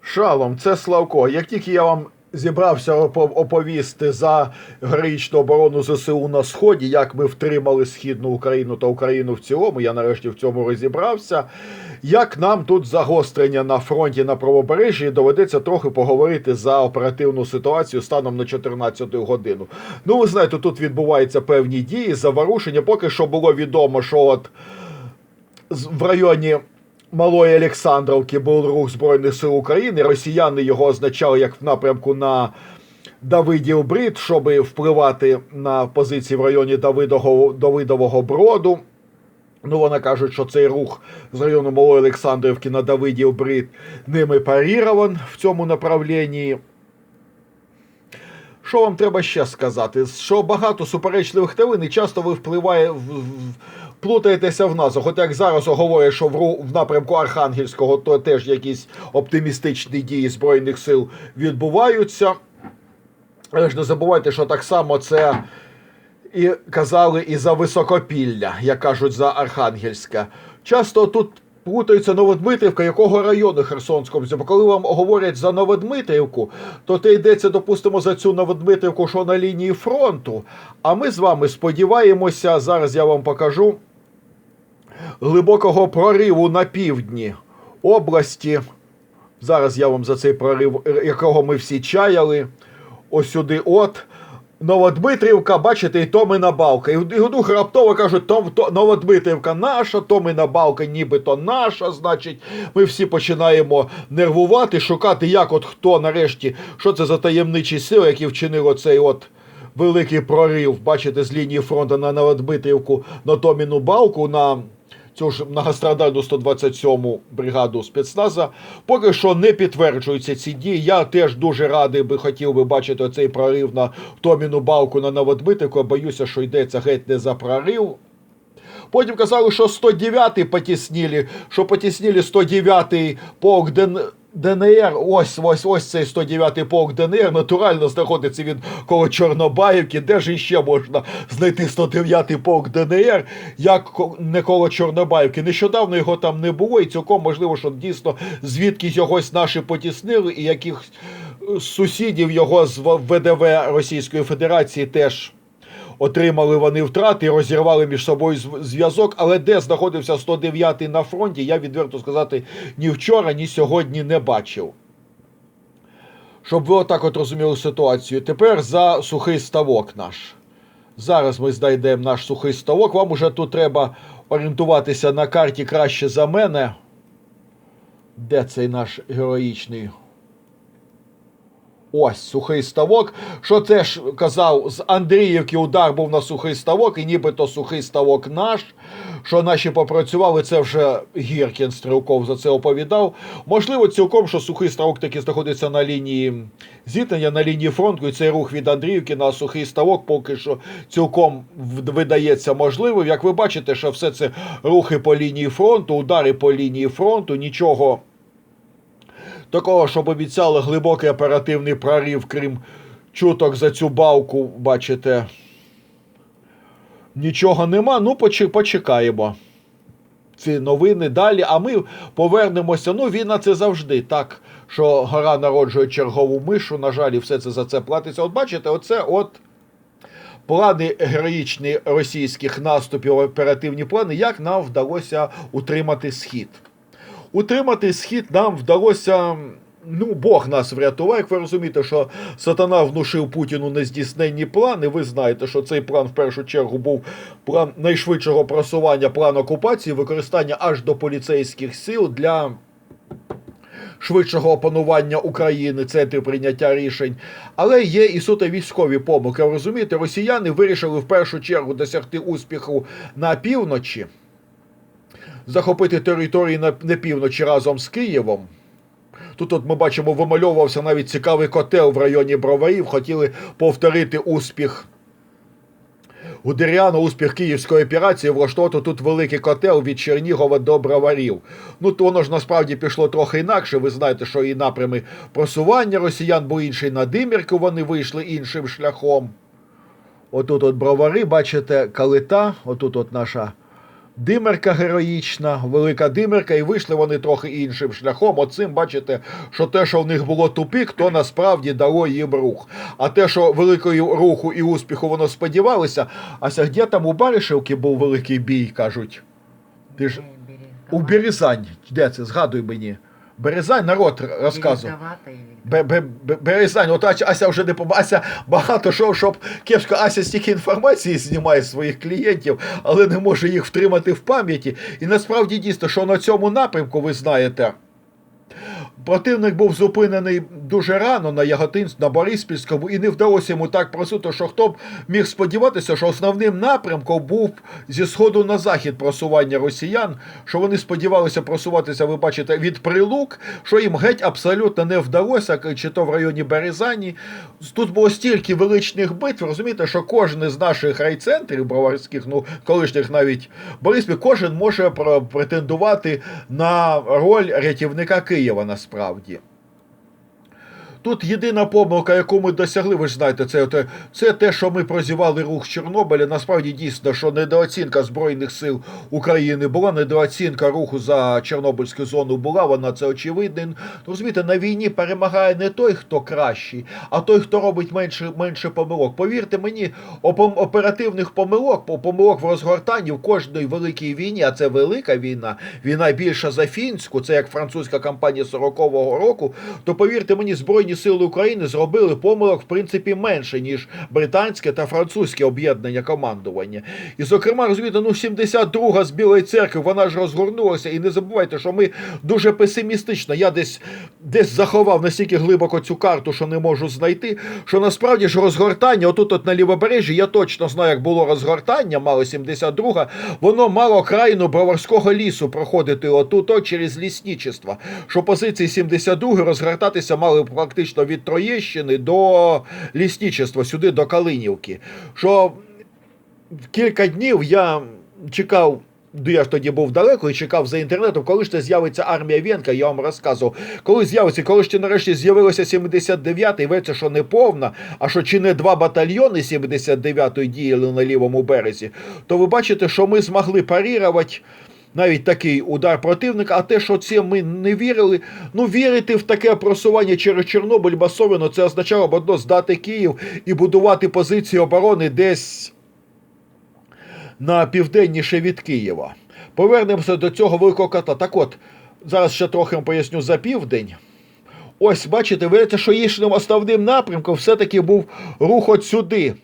Шалом, це Славко. Як тільки я вам зібрався оповісти за героїчну оборону ЗСУ на Сході, як ми втримали Східну Україну та Україну в цілому, я нарешті в цьому розібрався. Як нам тут загострення на фронті на правобережжі, доведеться трохи поговорити за оперативну ситуацію станом на 14 годину. Ну, ви знаєте, тут відбуваються певні дії, заворушення. Поки що було відомо, що от в районі Малої Олександровки був рух Збройних сил України. Росіяни його означали як в напрямку на Давидів Брід, щоб впливати на позиції в районі Давидового, Давидового Броду. Ну, вони кажуть, що цей рух з району Малої Олександрівки на Давидів Брід ними парірован в цьому направлінні. Що вам треба ще сказати? Що багато суперечливих новин і часто ви впливає плутаєтеся в назвах. От як зараз говорять, що в, ру- в напрямку Архангельського, то теж якісь оптимістичні дії Збройних сил відбуваються. Але ж не забувайте, що так само це і казали і за Високопілля, як кажуть за Архангельська. Часто тут плутаються Новодмитрівка, якого району Херсонського. Бо коли вам говорять за Новодмитрівку, то те йдеться, допустимо, за цю Новодмитрівку, що на лінії фронту. А ми з вами сподіваємося, зараз я вам покажу глибокого прориву на півдні області. Зараз я вам за цей прорив, е, якого ми всі чаяли. Ось сюди от. Новодмитрівка, бачите, і Томина балка. І вдруг раптово кажуть, Том, то, Новодмитрівка наша, Томина балка нібито наша. Значить, ми всі починаємо нервувати, шукати, як от хто нарешті, що це за таємничі сили, які вчинили цей от великий прорив, бачите, з лінії фронту на Новодмитрівку на Томіну балку. на цю ж многострадальну 127-му бригаду спецназа. Поки що не підтверджуються ці дії. Я теж дуже радий би хотів би бачити цей прорив на Томіну балку на Новодмитрику. Боюся, що йдеться геть не за прорив. Потім казали, що 109-й потіснили, що потіснили 109-й полк Ден... ДНР. Ось, ось, ось цей 109-й полк ДНР натурально знаходиться він коло Чорнобаївки. Де ж іще можна знайти 109-й полк ДНР, як не коло Чорнобаївки. Нещодавно його там не було, і цілком можливо, що дійсно звідки йогось наші потіснили, і яких е, сусідів його з ВДВ Російської Федерації теж отримали вони втрати, розірвали між собою зв'язок. Але де знаходився 109-й на фронті, я відверто сказати ні вчора, ні сьогодні не бачив. Щоб ви отак от розуміли ситуацію. Тепер за сухий ставок наш. Зараз ми знайдемо наш сухий ставок. Вам уже тут треба орієнтуватися на карті краще за мене. Де цей наш героїчний Ось сухий ставок. Що теж казав, з Андріївки удар був на сухий ставок, і нібито сухий ставок наш. Що наші попрацювали, це вже Гіркін Стрілков за це оповідав. Можливо, цілком, що сухий ставок таки знаходиться на лінії зіткнення, на лінії фронту, і цей рух від Андріївки на сухий ставок поки що цілком видається можливим. Як ви бачите, що все це рухи по лінії фронту, удари по лінії фронту, нічого такого, щоб обіцяли глибокий оперативний прорив, крім чуток за цю балку, бачите, нічого нема. Ну, почекаємо. Ці новини далі, а ми повернемося. Ну, війна це завжди так, що гора народжує чергову мишу. На жаль, і все це за це платиться. От бачите, оце от плани героїчні російських наступів, оперативні плани, як нам вдалося утримати схід. Утримати схід нам вдалося. Ну, Бог нас врятував. Як ви розумієте, що сатана внушив Путіну нездійсненні плани. Ви знаєте, що цей план в першу чергу був план найшвидшого просування, план окупації, використання аж до поліцейських сил для швидшого опанування України, центрів прийняття рішень. Але є і суто військові помилки. Розумієте, росіяни вирішили в першу чергу досягти успіху на півночі захопити території на, на півночі разом з Києвом. Тут от ми бачимо, вимальовувався навіть цікавий котел в районі Броварів. Хотіли повторити успіх Гудеріана, успіх київської операції, влаштувати тут великий котел від Чернігова до Броварів. Ну, то воно ж насправді пішло трохи інакше. Ви знаєте, що і напрями просування росіян був інший на Димірку, вони вийшли іншим шляхом. Отут от бровари, бачите, калита, отут от наша Димерка героїчна, велика димерка, і вийшли вони трохи іншим шляхом. Оцим бачите, що те, що в них було тупік, то насправді дало їм рух. А те, що великою руху і успіху воно сподівалося, ася де там у Баришевки був великий бій, кажуть. Ти ж у Березань. Де це? Згадуй мені. Березань народ розказував. Бе- бе- бе- Березань, от Ася, вже не Ася багато що, щоб кепсько Ася стільки інформації знімає з своїх клієнтів, але не може їх втримати в пам'яті. І насправді дійсно, що на цьому напрямку, ви знаєте, противник був зупинений дуже рано на Яготинську, на Бориспільському, і не вдалося йому так просути, що хто б міг сподіватися, що основним напрямком був зі сходу на захід просування росіян, що вони сподівалися просуватися, ви бачите, від прилук, що їм геть абсолютно не вдалося, чи то в районі Березані. Тут було стільки величних битв, розумієте, що кожен з наших райцентрів броварських, ну колишніх навіть Бориспіль, кожен може претендувати на роль рятівника Києва насправді насправді. Тут єдина помилка, яку ми досягли, ви ж знаєте, це, те- це те, що ми прозівали рух Чорнобиля. Насправді дійсно, що недооцінка Збройних сил України була, недооцінка руху за Чорнобильську зону була, вона це очевидно. Розумієте, на війні перемагає не той, хто кращий, а той, хто робить менше, менше помилок. Повірте мені, оперативних помилок, по- помилок в розгортанні в кожній великій війні, а це велика війна, війна більша за фінську, це як французька кампанія 40-го року, то повірте мені, Збройні сили України зробили помилок в принципі менше, ніж британське та французьке об'єднання командування. І, зокрема, розумієте, ну 72-га з Білої церкви, вона ж розгорнулася. І не забувайте, що ми дуже песимістично. Я десь десь заховав настільки глибоко цю карту, що не можу знайти. Що насправді ж розгортання, отут от на лівобережжі, я точно знаю, як було розгортання, мало 72-га, воно мало країну Броварського лісу проходити отут от через лісничество. Що позиції 72 розгортатися мали практично від Троєщини до лісничества, сюди до Калинівки. Що кілька днів я чекав. Ну, я ж тоді був далеко і чекав за інтернетом, коли ж це з'явиться армія Венка, я вам розказував. Коли з'явиться, коли ж нарешті з'явилося 79-й, виявиться, що не повна, а що чи не два батальйони 79-ї діяли на лівому березі, то ви бачите, що ми змогли парірувати навіть такий удар противника, а те, що це ми не вірили, ну вірити в таке просування через Чорнобиль масовано, це означало б одно здати Київ і будувати позиції оборони десь на південніше від Києва. Повернемося до цього великого кота. Так от, зараз ще трохи поясню за південь. Ось, бачите, виявляється, що їхнім основним напрямком все-таки був рух от сюди.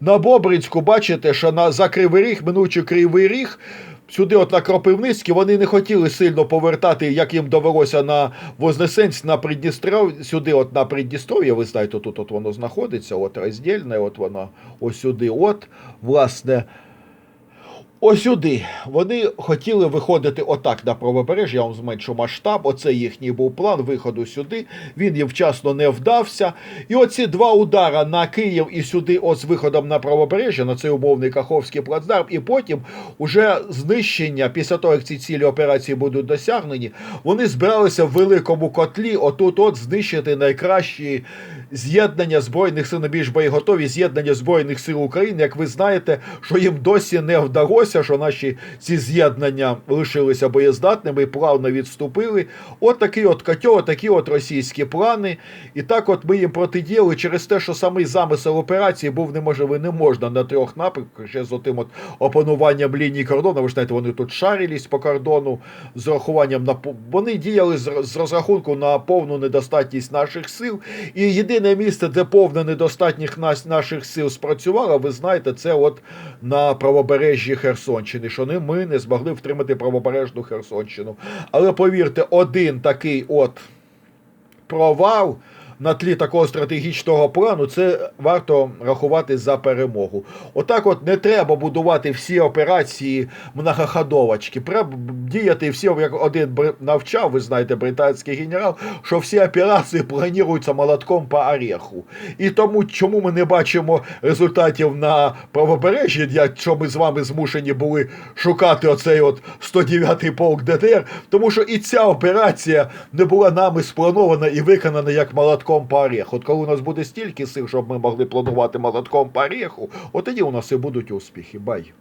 На Бобринську, бачите, що на, за Кривий Ріг, минучи Кривий Ріг, сюди, от на Кропивницькі, вони не хотіли сильно повертати, як їм довелося на Вознесенськ, на Придністров, сюди, от на Придністров'я, ви знаєте, тут от воно знаходиться, от роздільне, от воно ось сюди, от, власне. Ось сюди. Вони хотіли виходити отак на правобережжя, я вам зменшу масштаб. Оце їхній був план виходу сюди. Він їм вчасно не вдався. І оці два удара на Київ і сюди, от з виходом на правобережжя, на цей умовний Каховський плацдарм, і потім уже знищення, після того, як ці цілі операції будуть досягнені, вони збиралися в великому котлі, отут от знищити найкращі з'єднання Збройних сил, найбільш боєготові з'єднання Збройних сил України. Як ви знаєте, що їм досі не вдалося, що наші ці з'єднання лишилися боєздатними і плавно відступили. От такий от котьо, такі от російські плани. І так от ми їм протидіяли через те, що самий замисел операції був неможливий. Не можна на трьох напрямках ще з отим от опануванням лінії кордону. Ви ж знаєте, вони тут шарились по кордону з рахуванням на вони діяли з, розрахунку на повну недостатність наших сил. І єдине місце, де повна недостатність наших сил спрацювала, ви знаєте, це от на правобережжі Херсонщини, що не, ми не змогли втримати правобережну Херсонщину. Але повірте, один такий от провал на тлі такого стратегічного плану, це варто рахувати за перемогу. Отак, от не треба будувати всі операції многоходовочки. Треба діяти всі, як один навчав, ви знаєте, британський генерал, що всі операції плануються молотком по ореху. І тому, чому ми не бачимо результатів на правобережжі, що ми з вами змушені були шукати оцей от 109-й полк ДТР, тому що і ця операція не була нами спланована і виконана як молотком по ореху. От коли у нас буде стільки сил, щоб ми могли планувати молотком по ореху, от тоді у нас і будуть успіхи. Бай.